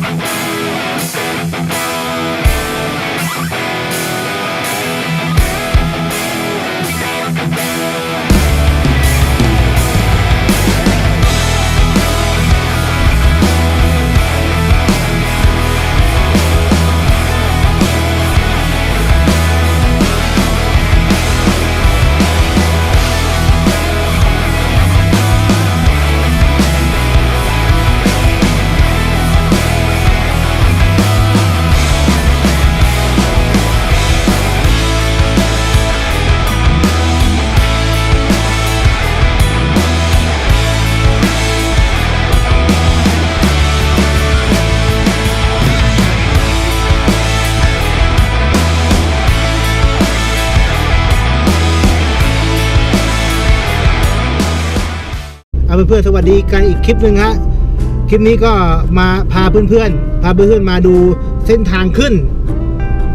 เอ เพื่อนๆสวัสดีกันอีกคลิปหนึ่งฮะคลิปนี้ก็มาพาเพื่อนๆพาเพื่อนๆมาดูเส้นทางขึ้น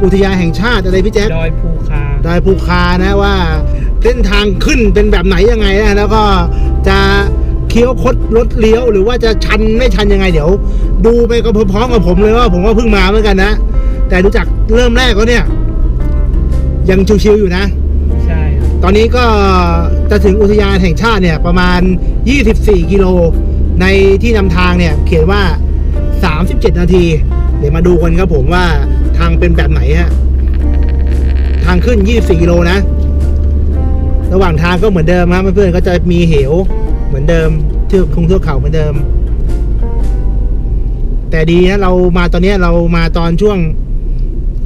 อุทยานแห่งชาติอะไรพี่แจ๊คดอยภูคาดอยภูคานะว่า เส้นทางขึ้นเป็นแบบไหนยังไงนะแล้วก็จะเคี้ยวคดรถเลี้ยวหรือว่าจะชันไม่ชันยังไงเดี๋ยว ดูไปกับพร้อมๆกับผมเลยว่าผมก็เพิ่งมาเหมือนกันนะ แต่ดูจากเริ่มแรกก็เนี่ย ยังชิวๆอยู่นะใช่ครับ ตอนนี้ก็จะถึงอุทยานแห่งชาติเนี่ยประมาณ 24 กิโล ในที่นำทางเนี่ยเขียนว่า 37 นาที เดี๋ยวมาดูกันครับผมว่าทางเป็นแบบไหนฮะ ทางขึ้น 24 กิโลนะ ระหว่างทางก็เหมือนเดิมครับเพื่อนๆก็จะมีเหวเหมือนเดิมเทือกคงเทือกเขาเหมือนเดิม แต่ดีนะเรามาตอนเนี้ยเรามาตอนช่วง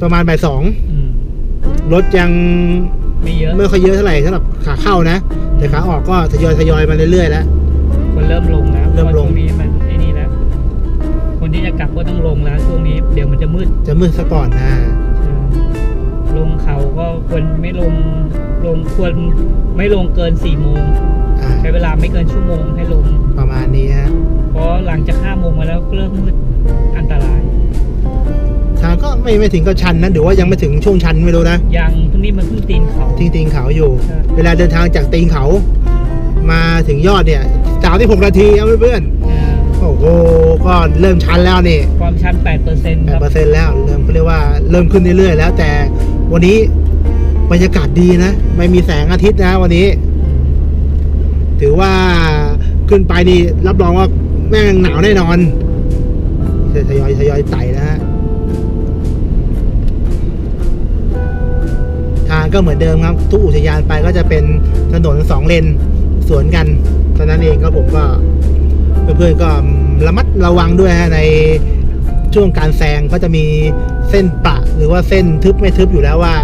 ประมาณบ่ายสองอืมรถยัง ไม่เยอะ ไม่ค่อยเยอะเท่าไหร่สำหรับขาเข้านะ แต่ขาออกก็ทยอยทยอยมาเรื่อยๆแล้ว คนเริ่มลงแล้วเริ่มลง พาะช่วงนี้มันไอ้นี่แล้วคนที่จะกลับก็ต้องลงแล้วช่วงนี้เดี๋ยวมันจะมืดจะมืดซะก่อนนะใช่ลงเขาก็ควรไม่ลงลงควรไม่ลงเกินสี่โมงอ่าใช้เวลาไม่เกินชั่วโมงให้ลง ประมาณนี้ฮะเพราะหลังจากห้าโมงมาแล้วก็เริ่มมืดอันตราย ทางก็ไม่ไม่ถึงกับชันนะหรือว่ายังไม่ถึงช่วงชันไม่รู้นะยังพวกนี้มันเพิ่งตีนเขาทิ้งตีนเขาอยู่ ใช่ เวลาเดินทางจากตีนเขา มาถึงยอดเนี่ยสามที่หกนาทีครับเพื่อนอ่าๆโอ้โหก็เริ่มชันแล้วนี่ความชันแปดเปอร์เซ็นต์แปคดรับ เปอร์เซ็นต์แล้วเริ่มเขาเรียกว่าเริ่มขึ้นเรื่อยๆแล้ว แต่วันนี้บรรยากาศดีนะ ไม่มีแสงอาทิตย์นะวันนี้ ถือว่าขึ้นไปนี่รับรองว่าแม่งหนาวแน่นอนจะทยอยทยอยไต่นะฮะ ก็เหมือนเดิมครับ ทุกอุทยานไปก็จะเป็นถนนสองเลนสวนกันเท่านั้นเองครับผมก็เพื่อนๆก็ระมัดระวังด้วยฮะในช่วงการแซงก็จะมีเส้นประหรือว่าเส้นทึบไม่ทึบอยู่แล้วว่า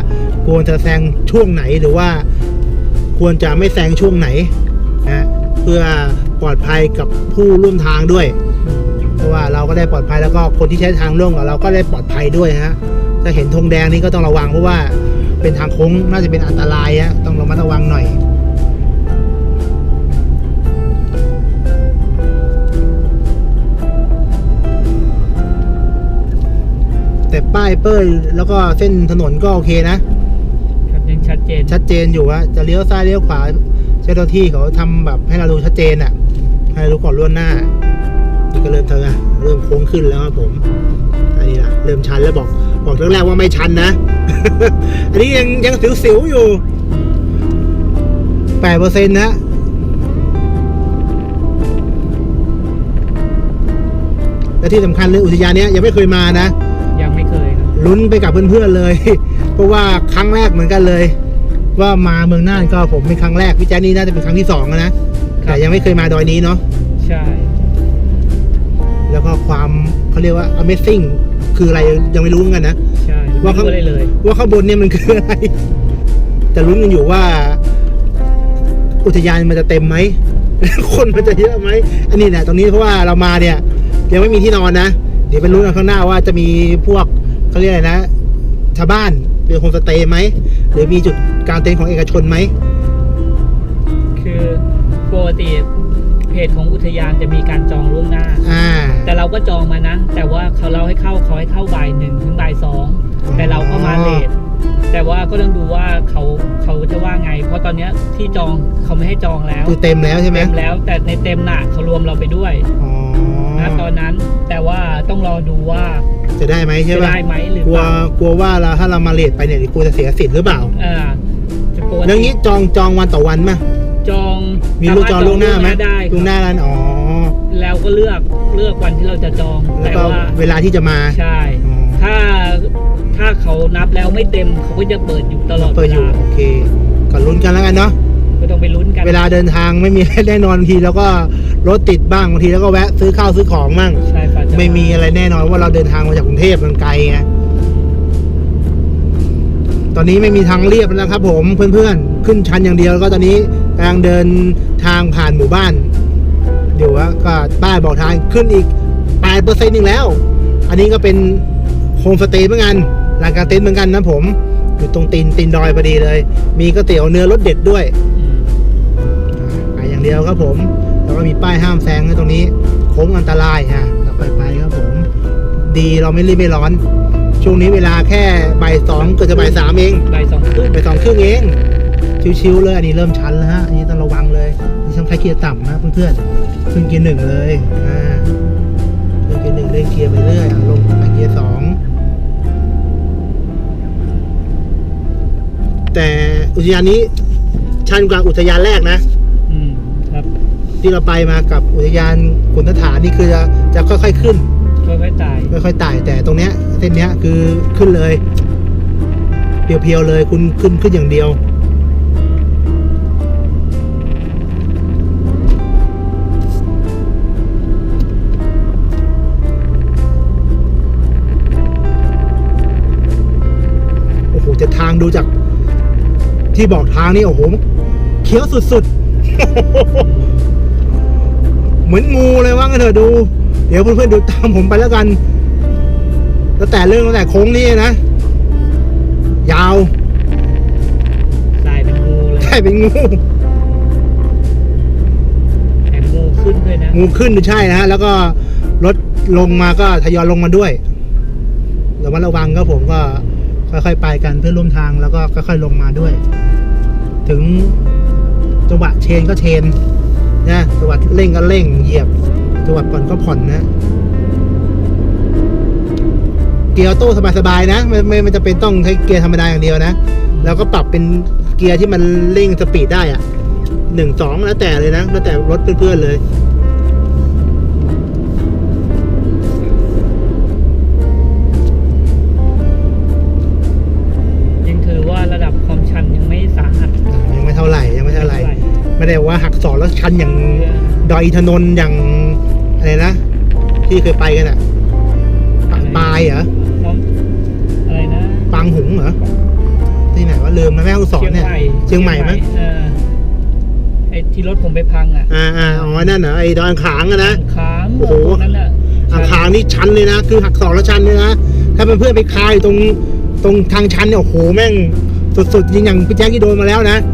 ควรจะแซงช่วงไหนหรือว่าควรจะไม่แซงช่วงไหนนะเพื่อปลอดภัยกับผู้ร่วมทางด้วย เพราะว่าเราก็ได้ปลอดภัยแล้วก็คนที่ใช้ทางร่วมกับเราก็ได้ปลอดภัยด้วยฮะถ้าเห็นธงแดงนี่ก็ต้องระวังเพราะว่า เป็นทางโค้งน่าจะเป็นอันตรายฮะต้องระมัดระวังหน่อยแต่ป้ายเป้ยแล้วก็เส้นถนนก็โอเคนะครับยังชัดเจนชัดเจนอยู่ว่าจะเลี้ยวซ้ายเลี้ยวขวาเจ้าหน้าที่เขาทำแบบให้เราดูชัดเจนอะ่ะ ให้รู้ก่อนล่วงหน้านี่ก็เริ่มเธออะเริ่มโค้งขึ้นแล้วครับผม อันนี้ล่ะเริ่มชันแล้วบอก บอกแรกๆว่าไม่ชันนะ อันนี้ยังยังสิวๆอยู่แปดเปอร์เซ็นต์นะและที่สำคัญเลยอุทยานเนี้ยยังไม่เคยมานะ ยังไม่เคยครับลุ้นไปกับเพื่อนๆเลย เพราะว่าครั้งแรกเหมือนกันเลย ว่ามาเมืองน่านก็ผมเป็นครั้งแรกพี่แจ๊คนี่น่าจะเป็นครั้งที่สองแล้วนะแต่ยังไม่เคยมาดอยนี้เนาะใช่ แล้วก็ความเขาเรียกว่า amazing คืออะไรยังไม่รู้เหมือนกันนะ ใช่ว่าไม่เขารู้อะไรเลย ว่าข้างบนเนี่ยมันคืออะไร แต่ลุ้นกันอยู่ว่า อุทยานมันจะเต็มไหม คนมันจะเยอะไหม อันนี้แหละตรงนี้เพราะว่าเรามาเนี่ย ยังไม่มีที่นอนนะ เดี๋ยวไปลุ้นกันข้างหน้าว่าจะมีพวกเขาเรียกอะไรนะ ชาวบ้านเป็นโฮมสเตย์ไหม หรือมีจุดกางเต็นท์ของเอกชนไหม คือปกติ เพจของอุทยานจะมีการจองล่วงหน้า อ่า แต่เราก็จองมานะ แต่ว่าเขาเราให้เข้าเขาให้เข้าบ่ายหนึ่งถึงบ่ายสองอ๋อแต่เราก็มาเลทแต่ว่าก็ต้องดูว่าเขาเขาจะว่าไง เพราะตอนเนี้ยที่จองเขาไม่ให้จองแล้วคือเต็มแล้วใช่ไหมเต็มแล้ว แต่ในเต็มน่ะเขารวมเราไปด้วยอ๋อเอนะตอนนั้นแต่ว่าต้องรอดูว่าจะได้ไหมใช่จะป่ะได้ไหมหรือกลัวเปล่ากลัวว่าเราถ้าเรามาเลทไปเนี่ยกลัวจะเสียสิทธิ์หรือเปล่า อ่าจะปกติแล้วงี้จองจองวันต่อวันไหม จองมีลูกจองล่วงหน้าไหมได้ล่วงหน้ากันอ๋อแล้วก็เลือกเลือกวันที่เราจะจองแล้วแต่ก็ว่าเวลาที่จะมาใช่อ๋อถ้าถ้าเขานับแล้วไม่เต็มเขาก็จะเปิดอยู่ตลอดเปิดอยู่วลาโอเคก็ลุ้นกันแล้วกันเนาะก็ต้องไปลุ้นกัน เวลาเดินทางไม่มีแน่นอนบางทีแล้วก็รถติดบ้างบางทีแล้วก็แวะซื้อข้าวซื้อของมั่งใช่ป่ะจะไม่มีอะไรแน่นอนว่าเราเดินทางมาจากกรุงเทพมันไกลไงตอนนี้ไม่มีทางเรียบแล้วครับ ผมเพื่อนๆขึ้นชันอย่างเดียวแล้วก็ตอนนี้ กำลังเดินทางผ่านหมู่บ้าน เดี๋ยวว่าก็ป้ายบอกทางขึ้นอีกแปดเปอร์เซ็นต์อีกแล้ว อันนี้ก็เป็นโฮมสเตย์เหมือนกันลานกลางเต็นท์เหมือนกันนะผม อยู่ตรงตีนตีนดอยพอดีเลย มีก๋วยเตี๋ยวเนื้อรสเด็ดด้วยอืมไปอย่างเดียวครับผม แล้วก็มีป้ายห้ามแซงให้ตรงนี้โค้งอันตรายฮะเราไปไปครับผม ดีเราไม่รีบไม่ร้อน ช่วงนี้เวลาแค่บ่ายสองเกือบจะบ่ายสามเองบ่ายสองครึ่งบ่ายสองครึ่งเอง ชิวๆเลยอันนี้เริ่มชันแล้วฮะอันนี้ต้องระวังเลยนี่ต้องใช้เกียร์ต่ำนะเพื่อนๆขึ้นเกียร์หนึ่งเลยอ่าขึ้นเกียร์หนึ่งเร่งเกียร์ไปเรื่อยอะลงไปเกียร์สองแต่อุทยานนี้ชันกว่าอุทยานแรกนะอืมครับที่เราไปมากับอุทยานขุนทฐานนี่คือจะจะค่อยๆขึ้นค่อยๆตายค่อยๆไต่แต่ตรงเนี้ยเส้นเนี้ยคือขึ้นเลยเพียวๆเลยคุณขึ้นขึ้นอย่างเดียว โอ้โหจะทางดูจากที่บอกทางนี่โอ้โหเคี้ยวสุดๆ เหมือนงูเลยว่างั้นเถอะดู เดี๋ยวเพื่อนๆดูตามผมไปแล้วกันตั้งแต่เรื่องตั้งแต่โค้งนี้นะ ยาวตายเป็นงูเลยใช่เป็นงูแถมงูขึ้นด้วยนะ งูขึ้นใช่นะฮะแล้วก็รถลงมาก็ทยอยลงมาด้วยระมัดระวังก็ผมก็ ค่อยๆไปกันเพื่อนร่วมทางแล้วก็ค่อยๆลงมาด้วย ถึงจังหวะเชนก็เชนนะจังหวะเร่งก็เร่งเหยียบจังหวะผ่อนก็ผ่อนนะเกียร์ออโต้สบายๆนะไม่ไม่ไม่จะเป็นต้องใช้เกียร์ธรรมดาอย่างเดียวนะ แล้วก็ปรับเป็นเกียร์ที่มันเร่งสปีดได้อะหนึ่งสองแล้วแต่เลยนะ แล้วแต่รถเพื่อนๆเลย ได้ว่าหักศอกแล้วชันอย่างดอยอินทนนท์อย่างอะไรนะ ที่เคยไปกันอะปะปลายเหรอน้องอะไรนะปางหุงเหรอที่ไหนว่าลืมนะแม่ฮ่องสอนเนี่ยเชียงใหม่ไหมเออไอ้ที่รถผมไปพังอะอ่าอ่าอ๋อนั่นเหรอไอ้ดอยอังขางอะนะค้างโอ้โหตรงนั้นอะอ่างขางนี่ชันเลยนะคือหักศอกแล้วชันเลยนะถ้าเป็นเพื่อนไปคายตรงตรงทางชันเนี่ยโอ้โหแม่งสุดๆจริงอย่างพี่แจ๊คที่โดนมาแล้วนะอืม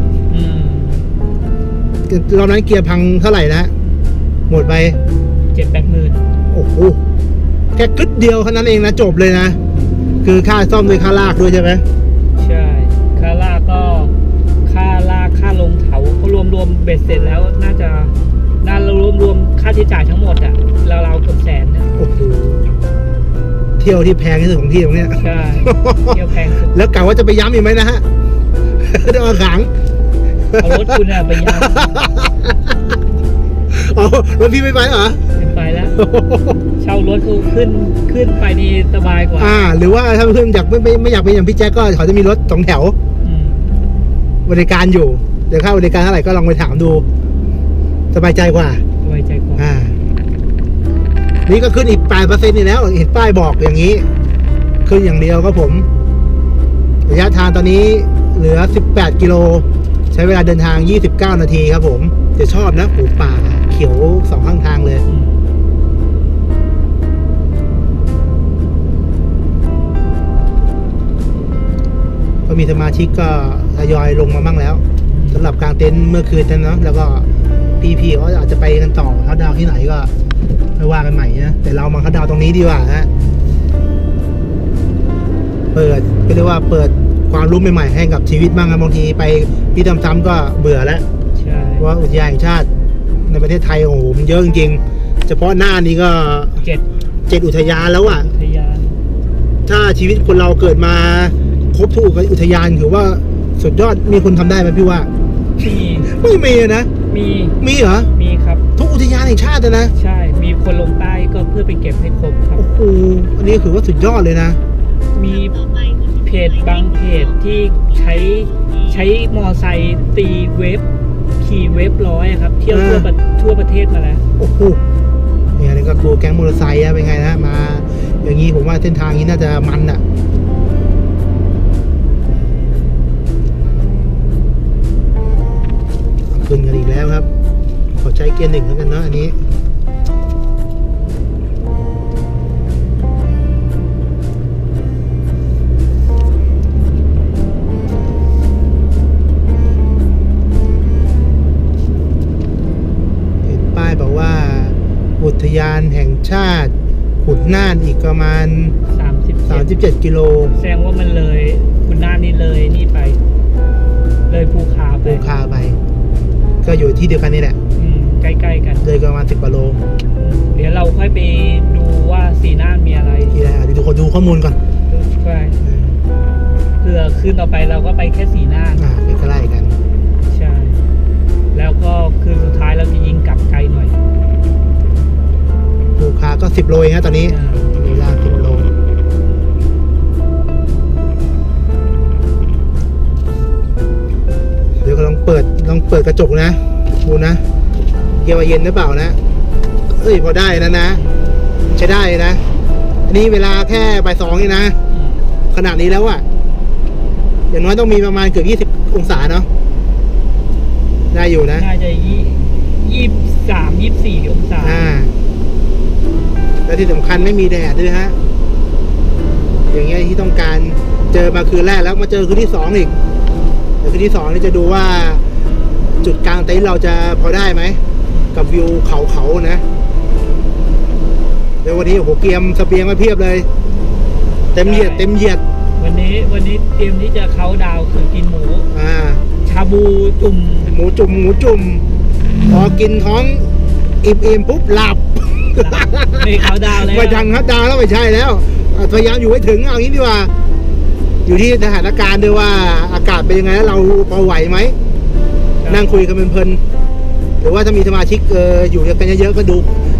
รอบนั้นเกียร์พังเท่าไหร่นะหมดไปเจ็ดแปดหมื่นโอ้โหแค่กึดเดียวแค่นั้นเองนะจบเลยนะ คือค่าซ่อมด้วยค่าลากด้วยใช่ไหมใช่ ค่าลากก็ค่าลากค่าลงเขาก็รวมรวมๆเบ็ดเสร็จแล้วน่าจะน่ารวมรวมๆค่าใช้จ่ายทั้งหมดอะราวๆเกือบแสนนะโอ้โหเที่ยวที่แพงที่สุดของพี่ตรงเนี้ยใช่เที่ยวแพงสุดแล้วกะว่าจะไปย้ำอีกไหมนะฮะเดี๋ยวเอาขัง เอารถคุณอะไปยันอ๋อรถพี่ไม่ไปเหรอขึ้นไปแล้ว เช่ารถเขาขึ้นขึ้นไปนี่สบายกว่าอ่า หรือว่าถ้าเพื่อนอยากไม่ไม่ไม่อยากเป็นอย่างพี่แจ๊คก็เขาจะมีรถสองแถว อืมบริการอยู่ เดี๋ยวค่าบริการเท่าไหร่ก็ลองไปถามดู สบายใจกว่า สบายใจกว่าอ่า นี่ก็ขึ้นอีกแปดเปอร์เซ็นต์นี่แล้ว เห็นป้ายบอกอย่างนี้ ขึ้นอย่างเดียวครับผม ระยะทางตอนนี้เหลือ 18 กิโล ใช้เวลาเดินทาง 29 นาทีครับผม จะชอบนะโหป่าเขียวสองข้างทางเลย ก็มีสมาชิกก็ทยอยลงมาบ้างแล้วสำหรับกลางเต็นท์เมื่อคืนนั้นเนาะแล้วก็พี่ๆเขาอาจจะไปกันต่อเขาดาวที่ไหนก็ไม่ว่ากันใหม่นะแต่เรามาเขาดาวตรงนี้ดีกว่าฮะเปิดก็เรียกว่าเปิด ความรู้ใหม่ๆให้กับชีวิตบ้างนะบางทีไปพี่ซ้ำๆก็เบื่อแล้วใช่เพราะว่าอุทยานแห่งชาติในประเทศไทยโอ้โหมันเยอะจริงๆเฉพาะหน้านี้ก็เจ็ดเจ็ดอุทยานแล้วอะอุทยานถ้าชีวิตคนเราเกิดมาครบทุกอุทยานถือว่าสุดยอดมีคนทำได้ไหมพี่ว่ามีไม่มีนะมีมีเหรอมีครับ ทุกอุทยานแห่งชาติเลยนะใช่ มีคนลงใต้ก็เพื่อไปเก็บให้ครบครับโอ้โหอันนี้ถือว่าสุดยอดเลยนะ มี เพจบางเพจที่ใช้ใช้มอไซค์ตีเวฟขี่เวฟร้อยอะครับเที่ยวทั่วประทั่วประเทศมาแล้ว โอ้โหเนี่ยนี่ก็ครูแก๊งมอเตอร์ไซค์อะเป็นไงนะมา อย่างนี้ผมว่าเส้นทางนี้น่าจะมันอะขึ้นกันอีกแล้วครับ ขอใช้เกียร์หนึ่งแล้วกันเนาะอันนี้ อุทยานแห่งชาติ ขุนน่านอีกประมาณ30 37 กิโลแสดงว่ามันเลยคุณน้านี่เลยนี่ไป เลยภูคาไปภูคาไป ก็อยู่ที่เดียวกันนี่แหละ อืมใกล้ๆกันเลยก็ประมาณ10กิโลอืมเดี๋ยวเราค่อยไปดูว่าสีน่านมีอะไรที่ไหนอะเดี๋ยวทุกคนดูข้อมูลก่อนใช่เพื่อคืนต่อไปเราก็ไปแค่สีน่านอ่าใกล้ๆกัน ใช่ แล้วก็คืนสุดท้ายเราจะยิงกลับไกลหน่อย ภูคาก็ 10 โลเองนะตอนนี้อ่าเวลา10โลเดี๋ยวก็ลองเปิดลองเปิดกระจกนะดูนะเกียร์ว่าเย็นหรือเปล่านะ เอ้ยพอได้นะนะ ใช้ได้นะ อันนี้เวลาแค่บ่ายสองเองนะอืมขนาดนี้แล้วอะอย่างน้อยต้องมีประมาณเกือบยี่สิบองศาเนาะได้อยู่นะ น่าจะยี่ยี่สามยี่สี่องศา อ่า และที่สำคัญไม่มีแดดด้วยฮะ อย่างเงี้ยที่ต้องการเจอมาคืนแรกแล้วมาเจอคืนที่สองอีกแต่คืนที่สองนี่จะดูว่าจุดกลางเต็นท์เราจะพอได้ไหม กับวิวเขาเขาๆนะเดี๋ยววันนี้โอ้โหเกรียมเสเบียงมาเพียบเลย เต็มเหยียดเต็มเหยียด วันนี้วันนี้เตรียมที่จะเขาน์ดาวน์คือกินหมู อ่า ชาบูจุ่มหมูจุ่มหมูจุ่มพอกินท้องอิ่มๆปุ๊บหลับ ไม่เขาน์ดาวน์แล้วไม่ทันครับดาวแล้วไม่ใช่แล้วอะพยายามอยู่ให้ถึงเอางี้ดีกว่า อยู่ที่สถานการณ์ด้วยว่าอากาศเป็นยังไงแล้วเราพอไหวไหมนั่งคุยกันเพลินๆหรือว่าถ้ามีสมาชิกเอออยู่กันเยอะๆก็ดู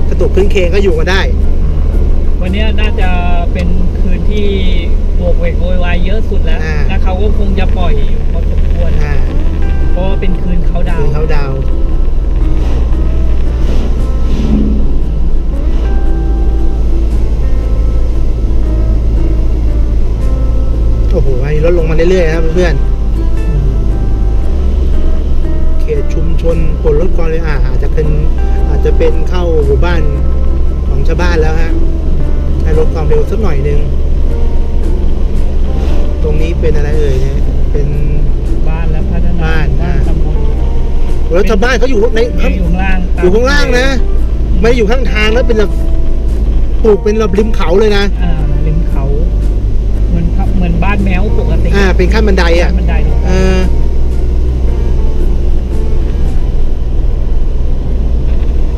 กระตุกขึ้นเคงก็อยู่กันได้ วันนี้น่าจะเป็นคืนที่โบกเวกโวยวายเยอะสุดแล้วอ่าแล้วเขาก็คงจะปล่อยอยู่พอสมควรอ่าเพราะว่าเป็นคืนเขาน์ดาวคืน์นเขาดาว โอ้โหไอ้ลดลงมาเรื่อยๆครับเพื่อนๆเขตชุมชนปลดลดความเลยอ่าอาจจะเป็นอาจจะเป็นเข้าหมู่บ้านของชาวบ้านแล้วฮะให้ลดความเร็วสักหน่อยหนึ่งตรงนี้เป็นอะไรเอ่ยเนี่ยเป็นบ้านและพัฒนาบ้านบ้านอ่าตำบลแล้วชาวบ้านเขาอยู่ในไม่อยู่ข้างล่างตมอยู่ข้างล่างนะ ไม่ได้อยู่ข้างทางแล้วเป็นแบบปลูกเป็นระริมเขาเลยนะอ่าริม เขาเหมือนพับเหมือนบ้านแมวปกติอ่า เป็นขั้นบันไดอะบันไดเออ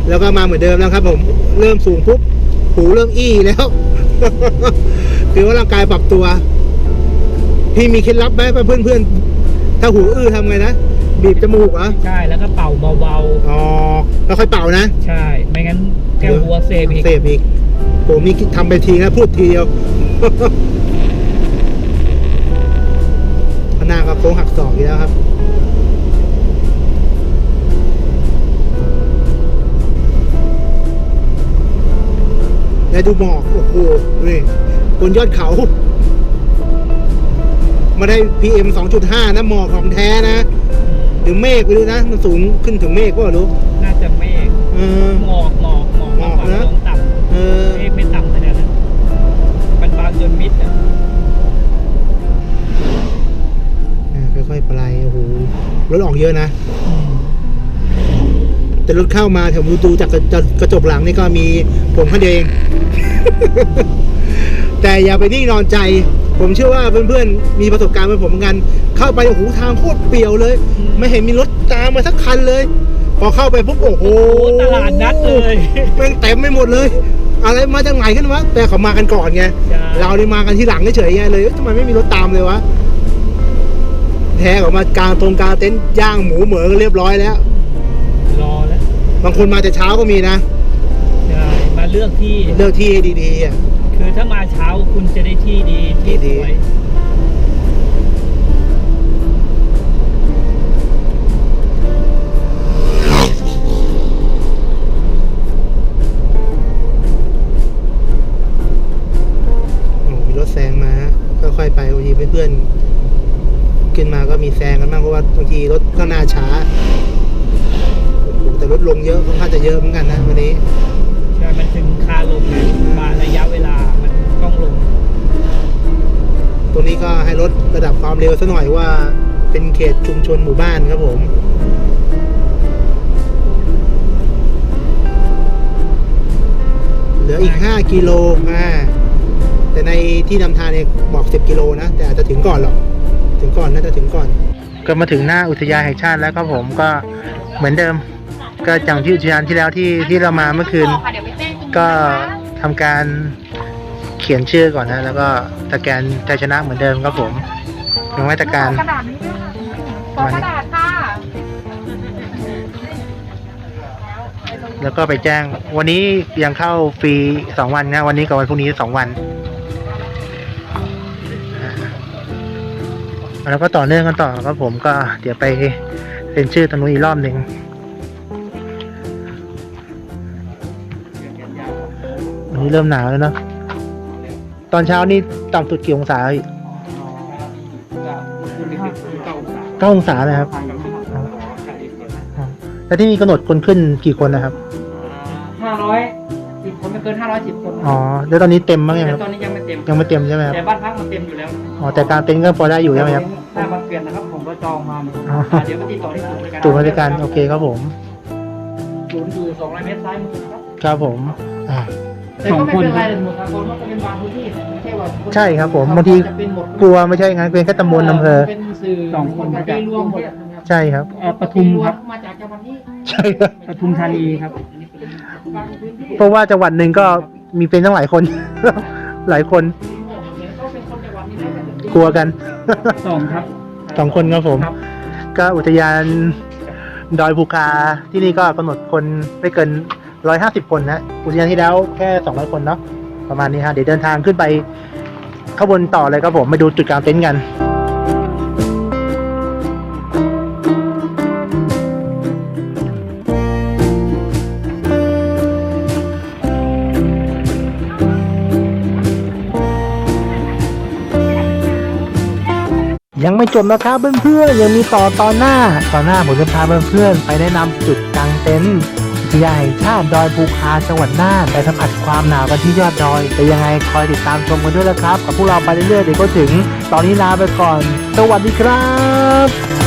แล้วก็มาเหมือนเดิมแล้วครับผม เริ่มสูงปุ๊บ หูเริ่มอี้แล้ว คือว่าร่างกายปรับตัว พี่มีเคล็ดลับไหมเพื่อนเพื่อนๆถ้าหูอื้อทำไงนะ บีบจมูกเหรอ ใช่ แล้วก็เป่าเบาอ๋อแล้วค่อยเป่านะ ๆ ใช่ ไม่งั้นแก้วหัวเซฟอีกเสพอีกผมนี่ทำไปทีนะพูดทีเดียว พนาก็โค้งหักศอกอีกแล้วครับแล้วดูหมอกโอ้โหนี่บนยอดเขามาได้ PM 2.5 นะหมอกของแท้นะหรือเมฆไปดูนะ มันสูงขึ้นถึงเมฆก็รู้ น่าจะเมฆเออหมอกหมอกหมอกหมอกนะลงต่เออ ค่อยๆไปโอ้โหรถออกเยอะนะ แต่รถเข้ามาแถวดูจากกระจกกระจกหลังนี่ก็มีผมคนเดียวเอง แต่อย่าไปนิ่งนอนใจ ผมเชื่อว่าเพื่อนๆ มีประสบการณ์เหมือนผมเหมือนกัน เข้าไปโอ้โหทางโคตรเปลี่ยวเลย ไม่เห็นมีรถตามมาสักคันเลยพพอเข้าไปปุ๊บโอ้โหโอ้ตลาดนัดเลยแม่งเต็มไม่หมดเลยอะไรมาจากไหนกันวะแต่เขามากันก่อนไงใช่เรานี่มากันที่หลังเฉยๆไงเลยเอ้ยทำไมไม่มีรถตามเลยวะ แท้ออกมากลางตรงกลางเต็นท์ย่างหมูเหมือกันเรียบร้อยแล้ว รอแล้วบางคนมาแต่เช้าก็มีนะใช่มาเลือกที่ เลือกที่ให้ดีๆอะ คือถ้ามาเช้าคุณจะได้ที่ดีที่ดีสๆวยโอ้โหมีรถแซงมาฮะค่อยๆไปบางทีเพื่อนๆ ขึ้นมาก็มีแซงกันบ้างเพราะว่าบางทีรถข้างหน้าช้าโอ้โหแต่รถลงเยอะค่อนข้างจะเยอะเหมือนกันนะวันนี้ใช่มันถึงคาลงไงมาระยะเวลามันต้องลง ตรงนี้ก็ให้ลดระดับความเร็วซะหน่อยว่าเป็นเขตชุมชนหมู่บ้านครับผมเหลืออีก 5 กิโลอ่าแต่ในที่นำทางเนี่ยบอก 10 กิโลนะ แต่อาจจะถึงก่อนหรอก ถึงก่อนน่าจะถึงก่อน ก็มาถึงหน้าอุทยานแห่งชาติแล้วครับผมก็เหมือนเดิม ก็อย่างที่อุทยานที่แล้วที่ที่เรามาเมื่อคืน ก็ทำการเขียนชื่อก่อนนะ แล้วก็สแกนใจชนะเหมือนเดิมครับผมเป็นมาตรการขอกระดาษนี้ด้วยค่ะขอกระดาษค่ะแล้วก็ไปแจ้ง วันนี้ยังเข้าฟรีสองวันนะวันนี้กับวันพรุ่งนี้สองวัน แล้วก็ต่อเนื่องกันต่อครับผมก็เดี๋ยวไปเซ็นชื่อตรงนู้นอีกรอบหนึ่งวันนี้เริ่มหนาวแล้วเนะตอนเช้านี่ต่ำสุดกี่องศาเก้าองศานะครับแล้วที่นี่กำหนดคนขึ้นกี่คนนะครับ เกินห้าร้อยสิบคนอ๋อแล้วตอนนี้เต็มบ้างยังคแต่รับ ตอนนี้ยังไม่เต็ม ยังไม่เต็มใช่ไหมครับ แต่บ้านพักมันเต็มอยู่แล้วอ๋อแต่การเต็นท์ก็พอได้อยู่ใช่ไหมครับ ถ้ามาเปลี่ยนนะครับผมก็จองมาเนี่ยอ๋ออ่าเดี๋ยวไปติดต่อที่ศูนย์บริการตูนบริการโอเคครับผม ศูนย์อยู่สองร้อยเมตรซ้ายมือครับ ครับผม อ่า แต่ก็ไม่เป็นไรเลยหมดครับคนมันก็เป็นบางพื้นที่ไม่ใช่ว่าใช่ครับผมบางที จะเป็นหมดกลัวไม่ใช่งั้นเป็นแค่ตำบลอำเภอ เป็นสื่อสองคนที่รวมหมด ใช่ครับ เอ่อปทุมครับมาจากจังหวัดนี้ใช่ครับ ปทุมธานีครับ บางพื้นที่เพราะว่าจังหวัดหนึ่งก็มีเป็นตั้งหลายคน หลายคนเขาเป็นคนจังหวัดนี้ได้กันกลัวกัน สองครับสองคนครับผม ครับ ก็อุทยานดอยภูคาที่นี่ก็กำหนดคนไม่เกินร้อยห้าสิบคนนะอุทยานที่แล้วแค่สองร้อยคนเนาะประมาณนี้ฮะเดี๋ยวเดินทางขึ้นไปข้างบนต่อเลยครับผมไปดูจุดกลางเต็นท์กัน ยังไม่จบนะครับเพื่อนๆยังมีต่อตอนหน้า ตอนหน้าผมจะพาเพื่อนๆไปแนะนำจุดกลางเต็นท์ที่ใหญ่ชาติดอยภูคาจังหวัดน่านไปสัมผัสความหนาวกันที่ยอดดอยแต่ยังไงคอยติดตามชมกันด้วยนะครับ กับพวกเราไปเรื่อยๆเดี๋ยวก็ถึง ตอนนี้ลาไปก่อน สวัสดีครับ